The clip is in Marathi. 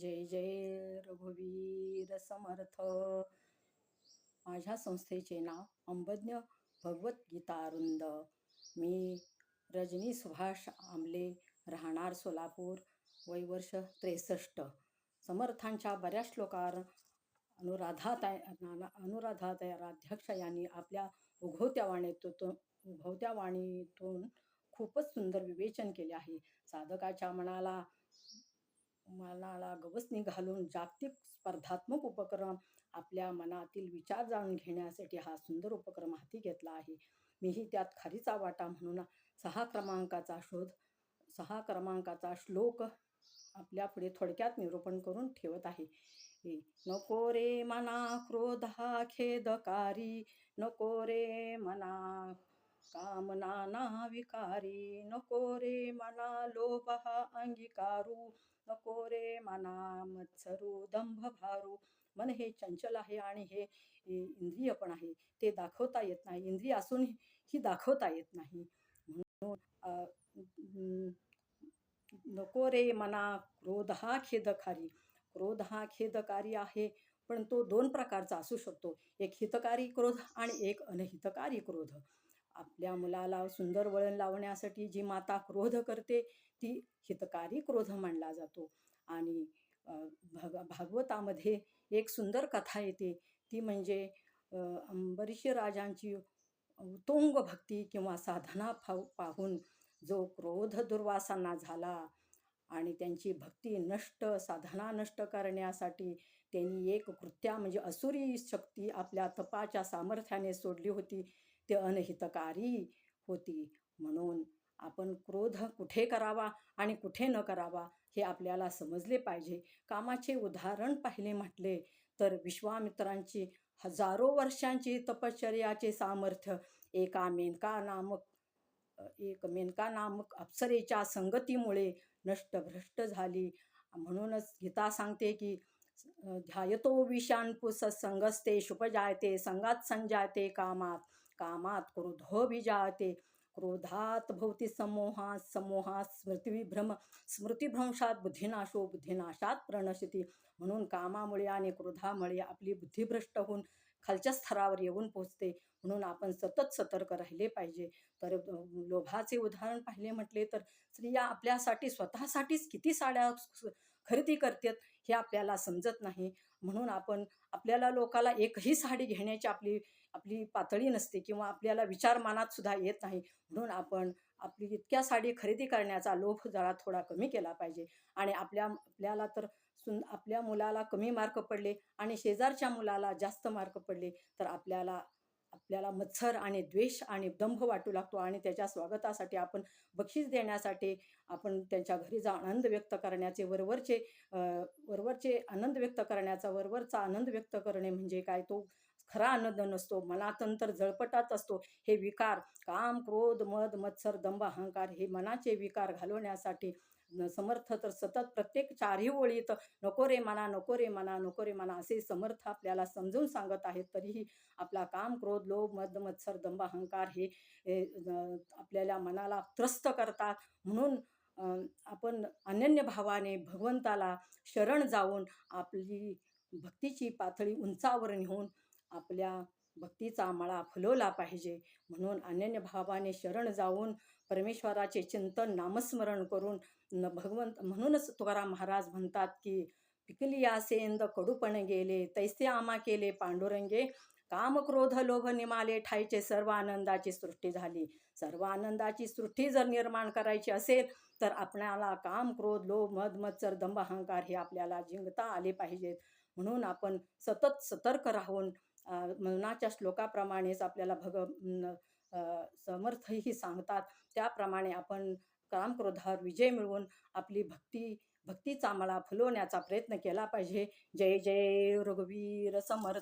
जय जय रघुवीर समर्थ. माझ्या संस्थेचे नाव अंबज्ञ भगवद्गीतारुंद मी रजनी सुभाष आमले राहणार सोलापूर वय वर्ष त्रेसष्ट. समर्थांच्या बऱ्याच श्लोकार अनुराधाताय नाना- अनुराधाताय राध्यक्ष यांनी आपल्या उघवत्या वाणीतून उघवत्या वाणीतून खूपच सुंदर विवेचन केले आहे. साधकाच्या मनाला मनाला गवसणी घालून जागतिक स्पर्धात्मक उपक्रम आपल्या मनातील विचार जाणून घेण्यासाठी हा सुंदर उपक्रम हाती घेतला आहे. मीही त्यात खारीचा वाटा म्हणून सहा क्रमांकाचा शोध सहा क्रमांकाचा श्लोक आपल्यापुढे थोडक्यात निरूपण करून ठेवत आहे. नको रे मना क्रोधा खेदकारी नको रे मना कामना ना विकारी नको रे मना लोभ हा अंगीकारू नको रे मना मत्सरू दंभ भारू. मन हे चंचल आहे आणि हे इंद्रिय पण आहे. ते दाखवता येत नाही. इंद्रिय असून ही दाखवता येत नाही. म्हणून नको रे मना क्रोध हा खेदकारी. क्रोध हा खेदकारी आहे पण तो दोन प्रकारचा असू शकतो. एक हितकारी क्रोध आणि एक अनहितकारी क्रोध. आपल्या मुलाला सुंदर वळण लावण्यासाठी जी माता क्रोध करते ती हितकारी क्रोध मानला जातो. आणि भग भागवतामध्ये एक सुंदर कथा येते. ती म्हणजे अंबरीश राजांची उत्तुंग भक्ती किंवा साधना फाव पाहून जो क्रोध दुर्वासांना झाला आणि त्यांची भक्ती नष्ट साधना नष्ट करण्यासाठी त्यांनी एक कृत्या म्हणजे असुरी शक्ती आपल्या तपाच्या सामर्थ्याने सोडली होती. ते अनहितकारी होती. म्हणून आपण क्रोध कुठे करावा आणि कुठे न करावा हे आपल्याला समजले पाहिजे. कामाचे उदाहरण पाहिले म्हटले तर विश्वामित्रांची हजारो वर्षांची तपश्चर्याचे सामर्थ्य एका मेनका नामक एक मेनका नामक अप्सरेच्या संगतीमुळे नष्टभ्रष्ट झाली. म्हणूनच गीता सांगते की ध्यायतो विषान पुस शुभ जायते संगात संजायते कामात कामात क्रोधोभिजायते क्रोधात भवती समोहा समोहात स्मृतिविभ्रम स्मृतिभ्रंशात बुद्धिनाशो बुद्धिनाशात प्रणशती म्हणून कामामुळे आणि क्रोधामुळे आपली बुद्धिभ्रष्ट होऊन खालच्या स्तरावर येऊन पोहोचते. म्हणून आपण सतत सतर्क राहिले पाहिजे. तर लोभाचे उदाहरण पाहिले म्हटले तर स्त्रिया आपल्यासाठी स्वतःसाठीच किती साड्या खरेदी करतात हे आपल्याला समजत नाही. म्हणून आपण आपल्याला लोकाला एकही साडी घेण्याची आपली आपली पातळी नसते किंवा आपल्याला विचार मनात सुद्धा येत नाही. म्हणून आपण आपली इतक्या साडी खरेदी करण्याचा लोभ जरा थोडा कमी केला पाहिजे. आणि आपल्या आपल्याला तर सुन आपल्या मुलाला कमी मार्क पडले आणि शेजारच्या मुलाला जास्त मार्क पडले तर आपल्याला आपल्याला मत्सर आणि द्वेष आणि दंभ वाटू लागतो आणि त्याच्या स्वागतासाठी आपण बक्षीस देण्यासाठी आपण त्यांच्या घरी जा आनंद व्यक्त करण्याचे वरवरचे वरवरचे आनंद व्यक्त करण्याचा वरवरचा आनंद व्यक्त करणे म्हणजे काय? तो खरा आनंद नसतो. मनातंतर जळपटात असतो. हे विकार काम क्रोध मद मत्सर दंभ अहंकार हे मनाचे विकार घालवण्यासाठी समर्थ तर सतत प्रत्येक चारही ओळीत नको रे मना नको रे मना नको रे मना असे समर्थ आपल्याला समजून सांगत आहेत. तरीही आपला काम क्रोध लोभ मद मत्सर दंभ अहंकार हे आपल्याला मनाला त्रस्त करतात. म्हणून आपण अनन्य भावाने भगवंताला शरण जाऊन आपली भक्तीची पातळी उंचावर नेऊन आपल्या भक्तीचा आम्हाला फुलवला पाहिजे. म्हणून अनन्य भावाने शरण जाऊन परमेश्वराचे चिंतन नामस्मरण करून न भगवंत म्हणूनच तुकाराम महाराज म्हणतात की पिकलिया सेंद कडूपण गेले तैसे आमा केले पांडुरंगे. काम क्रोध लोभ निमाले ठाईचे सर्व आनंदाची सृष्टी झाली. सर्व आनंदाची सृष्टी जर निर्माण करायची असेल तर आपल्याला काम क्रोध लोभ मद मत्सर दंभ अहंकार हे आपल्याला जिंकता आले पाहिजेत. म्हणून आपण सतत सतर्क राहून मनाच्या श्लोकाप्रमाणेच आपल्याला भग न- समर्थही सांगतात. त्याप्रमाणे आपण काम क्रोधावर विजय मिळवून आपली भक्ती भक्तीचा मला फुलवण्याचा प्रयत्न केला पाहिजे. जय जय रघुवीर समर्थ